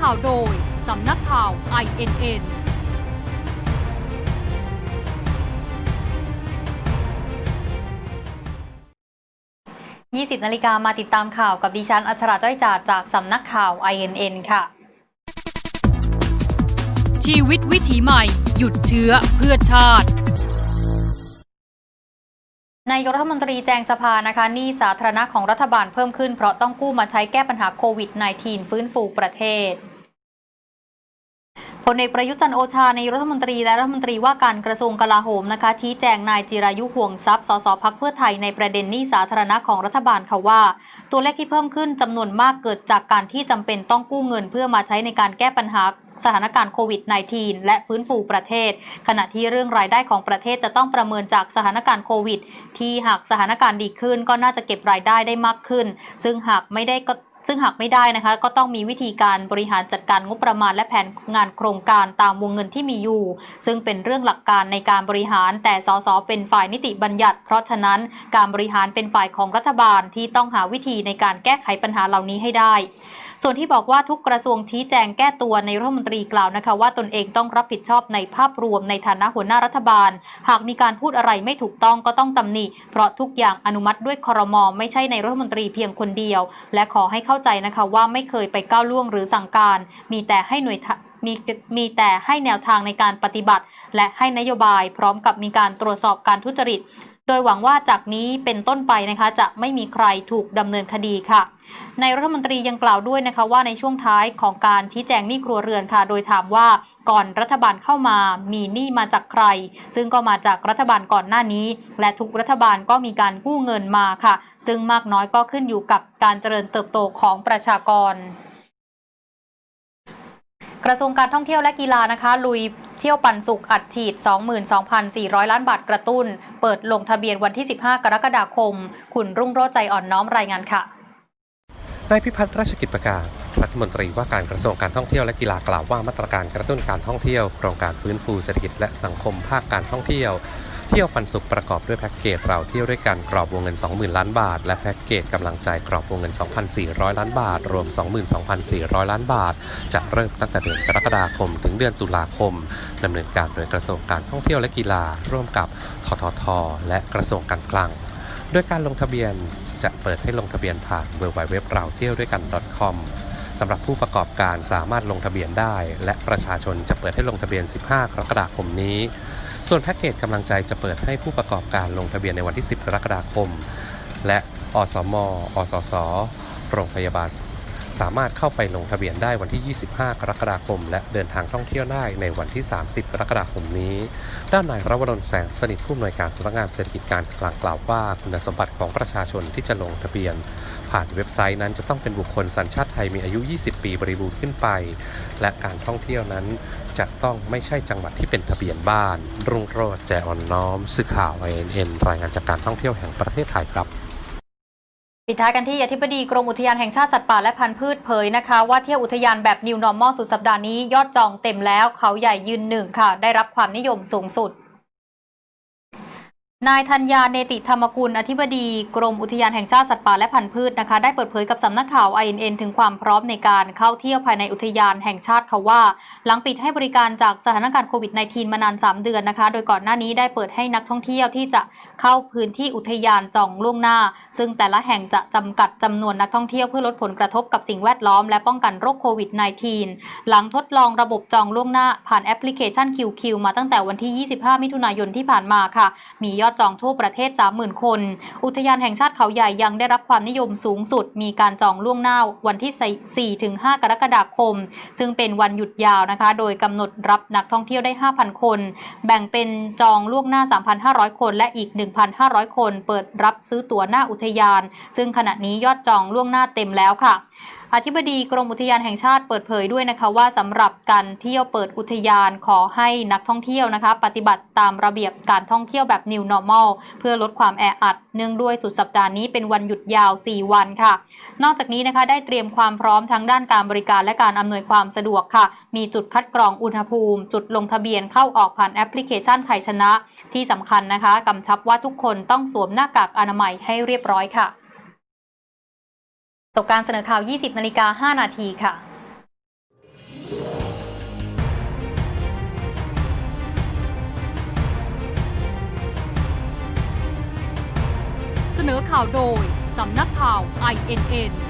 ข่าวโดย สำนักข่าว INN 20นาฬิกามาติดตามข่าวกับดิฉันอัชราจ้อยจาดจากสำนักข่าว INN ค่ะ ชีวิตวิถีใหม่ หยุดเชื้อเพื่อชาตินายกรัฐมนตรีแจงสภานะคะนี้สาธารณะของรัฐบาลเพิ่มขึ้นเพราะต้องกู้มาใช้แก้ปัญหาโควิด -19 ฟื้นฟูประเทศ พลเอกประยุจันโอชาในรัฐมนตรีและรัฐมนตรีว่าการกระทรวงกลาโหมนะคะ ชี้แจงนายจิรายุห่วงทรัพย์สสพักเพื่อไทยในประเด็นหนี้สาธารณะของรัฐบาลค่ะว่า ตัวเลขที่เพิ่มขึ้นจำนวนมากเกิดจากการที่จำเป็นต้องกู้เงินเพื่อมาใช้ในการแก้ปัญหาสถานการณ์โควิด -19 และฟื้นฟูประเทศ ขณะที่เรื่องรายได้ของประเทศจะต้องประเมินจากสถานการณ์โควิด ที่หากสถานการณ์ดีขึ้นก็น่าจะเก็บรายได้ได้มากขึ้น ซึ่งหากไม่ได้ก็ ซึ่งหากไม่ได้นะคะก็ต้องมีวิธีการบริหารจัดการงบประมาณและแผนงานโครงการตามวงเงินที่มีอยู่ ซึ่งเป็นเรื่องหลักการในการบริหาร แต่สสเป็นฝ่ายนิติบัญญัติ เพราะฉะนั้นการบริหารเป็นฝ่ายของรัฐบาลที่ต้องหาวิธีในการแก้ไขปัญหาเหล่านี้ให้ได้ ส่วนที่บอกว่าทุกกระทรวงชี้แจงแก้ตัวในรัฐมนตรีกล่าวนะคะ ว่าตนเองต้องรับผิดชอบในภาพรวมในฐานะหัวหน้ารัฐบาล หากมีการพูดอะไรไม่ถูกต้องก็ต้องตำหนิ เพราะทุกอย่างอนุมัติด้วยครมไม่ใช่ในรัฐมนตรีเพียงคนเดียว และขอให้เข้าใจนะคะว่าไม่เคยไปก้าวล่วงหรือสั่งการ มีแต่ให้หน่วยมีมีแต่ให้แนวทางในการปฏิบัติ และให้นโยบายพร้อมกับมีการตรวจสอบการทุจริต โดยหวังว่าจากนี้เป็นต้นไปนะคะจะไม่มีใครถูกดำเนินคดีค่ะ ในายรัฐมนตรียังกล่าวด้วยนะคะว่าในช่วงท้ายของการชี้แจงหนี้ครัวเรือนค่ะ โดยถามว่าก่อนรัฐบาลเข้ามามีหนี้มาจากใคร ซึ่งก็มาจากรัฐบาลก่อนหน้านี้ และทุกรัฐบาลก็มีการกู้เงินมาค่ะ ซึ่งมากน้อยก็ขึ้นอยู่กับการเจริญเติบโตของประชากร ระทรวงการท่องเที่ยวและกีฬานะคะ ลุยเที่ยวปันสุขอัดฉีด 22,400 ล้านบาทกระตุ้น เปิดลงทะเบียนวันที่ 15 กรกฎาคม คุณรุ่งโรจน์ใจอ่อนน้อมรายงานค่ะนายพิพัฒน์ราชกิจประการรัฐมนตรีว่าการกระทรวงการท่องเที่ยวและกีฬากล่าวว่ามาตรการกระตุ้นการท่องเที่ยว โครงการฟื้นฟูเศรษฐกิจและสังคมภาคการท่องเที่ยว เที่ยวปันสุขประกอบด้วยแพ็กเกจเราเที่ยวด้วยกันกรอบวงเงิน 20,000 ล้านบาท และแพ็กเกจกำลังใจกรอบวงเงิน 2,400 ล้านบาท รวม 22,400 ล้านบาท จะเริ่มตั้งแต่เดือนกรกฎาคม ถึงเดือนตุลาคมดำเนินการโดยกระทรวงการท่องเที่ยวและกีฬา ร่วมกับททท และกระทรวงการคลังโดยการลงทะเบียนจะเปิดให้ลงทะเบียนผ่านเว็บไซต์เราเที่ยวด้วยกัน .com สำหรับผู้ประกอบการสามารถลงทะเบียนได้ และประชาชนจะเปิดให้ลงทะเบียน 15 กรกฎาคมนี้ ส่วนแพ็กเกจกำลังใจจะเปิดให้ผู้ประกอบการลงทะเบียนในวันที่ 10 กรกฎาคม และอสม อสส โรงพยาบาล สามารถเข้าไปลงทะเบียนได้วันที่ 25 กรกฎาคม และเดินทางท่องเที่ยวได้ในวันที่ 30 กรกฎาคมนี้ ด้านนายรวดลแสงสนิทผู้อำนวยการสำนักงานเศรษฐกิจการคลังกล่าวว่า คุณสมบัติของประชาชนที่จะลงทะเบียน ผ่านเว็บไซต์นั้นจะต้องเป็นบุคคลสัญชาติไทยมีอายุ 20 ปีบริบูรณ์ขึ้นไป และการท่องเที่ยวนั้นจะต้องไม่ใช่จังหวัดที่เป็นทะเบียนบ้าน รุ่งโรจน์แจอ่อนน้อม สื่อข่าว INN รายงานจากการท่องเที่ยวแห่งประเทศไทยครับ ปิดท้ายกันที่อธิบดีกรมอุทยานแห่งชาติสัตว์ป่าและพันธุ์พืชเผยนะคะ ว่าเที่ยวอุทยานแบบ New Normal สุดสัปดาห์นี้ยอดจองเต็มแล้วเขาใหญ่ยืนหนึ่งค่ะ ได้รับความนิยมสูงสุด นายธัญญาเนติธรรมกุล อธิบดีกรมอุทยานแห่งชาติสัตว์ป่าและพันธุ์พืชนะคะ ได้เปิดเผยกับสำนักข่าว INN ถึงความพร้อมในการเข้าเที่ยวภายในอุทยานแห่งชาติเขาว่า หลังปิดให้บริการจากสถานการณ์โควิด -19 มานาน 3 เดือนนะคะ โดยก่อนหน้านี้ได้เปิดให้นักท่องเที่ยวที่จะเข้าพื้นที่อุทยานจองล่วงหน้า ซึ่งแต่ละแห่งจะจำกัดจำนวนนักท่องเที่ยวเพื่อลดผลกระทบกับสิ่งแวดล้อมและป้องกันโรคโควิด -19 หลังทดลองระบบจองล่วงหน้าผ่านแอปพลิเคชัน QQ มาตั้งแต่วันที่ 25 มิถุนายนที่ผ่านมาค่ะ มียอดอดจองทั่วประเทศ 30,000 คน อุทยานแห่งชาติเขาใหญ่ยังได้รับความนิยมสูงสุด มีการจองล่วงหน้าวันที่ 4-5 กรกฎาคม ซึ่งเป็นวันหยุดยาวนะคะ โดยกำหนดรับนักท่องเที่ยวได้ 5,000 คน แบ่งเป็นจองล่วงหน้า 3,500 คน และอีก 1,500 คน เปิดรับซื้อตั๋วหน้าอุทยาน ซึ่งขณะนี้ยอดจองล่วงหน้าเต็มแล้วค่ะ อธิบดีกรมอุทยานแห่งชาติเปิดเผยด้วยนะคะว่าสำหรับการเที่ยวเปิดอุทยานขอให้นักท่องเที่ยวนะคะ ปฏิบัติตามระเบียบการท่องเที่ยวแบบ New Normal เพื่อลดความแออัด เนื่องด้วยสุดสัปดาห์นี้เป็นวันหยุดยาว 4 วันค่ะ นอกจากนี้นะคะได้เตรียมความพร้อมทั้งด้านการบริการและการอำนวยความสะดวกค่ะ มีจุดคัดกรองอุณหภูมิ จุดลงทะเบียนเข้าออกผ่านแอปพลิเคชันไทยชนะ ที่สำคัญนะคะกำชับว่าทุกคนต้องสวมหน้ากากอนามัยให้เรียบร้อยค่ะ จบการเสนอข่าว 20 นาฬิกา 5 นาทีค่ะเสนอข่าวโดย สำนักข่าว INN